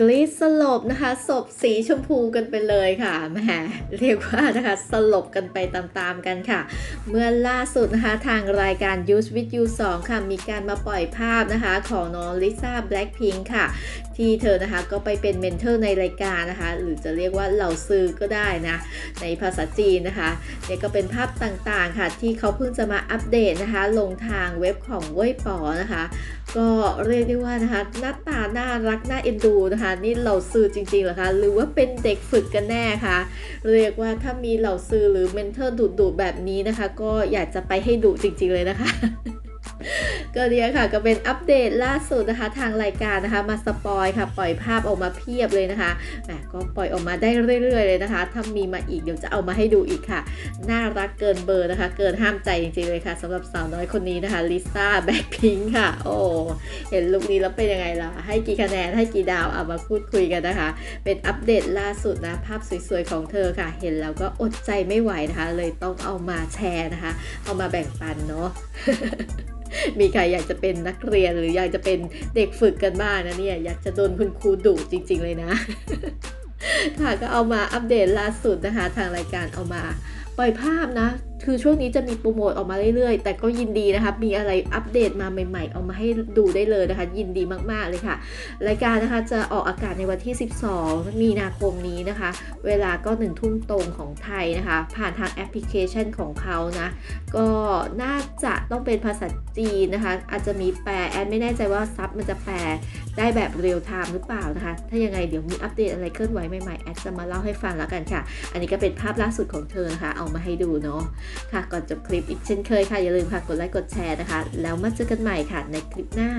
กรีดสลบนะคะศพสีชมพูกันไปเลยค่ะแหมเรียกว่านะคะสลบกันไปตามๆกันค่ะ เมื่อล่าสุดนะคะทางรายการ Use with You 2 ค่ะ มีการมาปล่อยภาพนะคะของน้องลิซ่าแบล็ k พิงค่ะ ที่เธอนะคะก็ไปเป็นเมนเทอร์ในรายการนะคะ หรือจะเรียกว่าเหล่าซื้อก็ได้นะ ในภาษาจีนนะคะเนี่ยก็เป็นภาพต่างๆค่ะ ที่เขาเพิ่งจะมาอัปเดตนะคะ ลงทางเว็บของเว่ยป๋อนะคะ ก็เรียกได้ว่านะคะหน้าตาน่ารักน่าเอ็นดูนะคะนี่เหล่าซื้อจริงๆเหรอคะหรือว่าเป็นเด็กฝึกกันแน่คะเรียกว่าถ้ามีเหล่าซื้อหรือเมนเทอร์ดุดๆแบบนี้นะคะ ก็อยากจะไปให้ดุจริง ๆเลยนะคะ ก็เนี่ยค่ะก็เป็นอัปเดตล่าสุดนะคะ ทางรายการนะคะ มาสปอยค่ะ ปล่อยภาพออกมาเพียบเลยนะคะแหมก็ปล่อยออกมาได้เรื่อยๆเลยนะคะ ถ้ามีมาอีกเดี๋ยวจะเอามาให้ดูอีกค่ะ น่ารักเกินเบอร์นะคะ เกินห้ามใจจริงๆเลยค่ะสำหรับสาวน้อยคนนี้นะคะลิซ่าแบ็คพิงค่ะ โอ้เห็นลุคนี้แล้วเป็นยังไงล่ะ ให้กี่คะแนนให้กี่ดาวเอามาพูดคุยกันนะคะ เป็นอัปเดตล่าสุดนะภาพสวยๆของเธอค่ะ เห็นแล้วก็อดใจไม่ไหวนะคะ เลยต้องเอามาแชร์นะคะ เอามาแบ่งปันเนาะมีใครอยากจะเป็นนักเรียนหรืออยากจะเป็นเด็กฝึกกันบ้างนะเนี่ย อยากจะโดนคุณครูดุจริง ๆ เลยนะ ค่ะก็เอามาอัปเดตล่าสุดนะคะ ทางรายการเอามาปล่อยภาพนะ คือช่วงนี้จะมีโปรโมทออกมาเรื่อยๆ แต่ก็ยินดีนะคะ มีอะไรอัปเดตมาใหม่ๆ เอามาให้ดูได้เลยนะคะ ยินดีมากๆเลยค่ะ รายการนะคะจะออกอากาศในวันที่ 12 มีนาคมนี้นะคะ เวลาก็หนึ่งทุ่มตรงของไทยนะคะ ผ่านทางแอปพลิเคชันของเขานะ ก็น่าจะต้องเป็นภาษาจีนนะคะ อาจจะมีแปลแอนไม่แน่ใจว่าซับมันจะแปล ได้แบบเรียลไทม์หรือเปล่านะคะ ถ้ายังไงเดี๋ยวมีอัปเดตอะไรเคลื่อนไหวใหม่ๆ แอดจะมาเล่าให้ฟังแล้วกันค่ะ อันนี้ก็เป็นภาพล่าสุดของเธอนะคะ เอามาให้ดูเนาะ ค่ะ ก่อนจบคลิปอีกเช่นเคยค่ะ อย่าลืมค่ะกดไลค์กดแชร์นะคะ แล้วมาเจอกันใหม่ค่ะในคลิปหน้า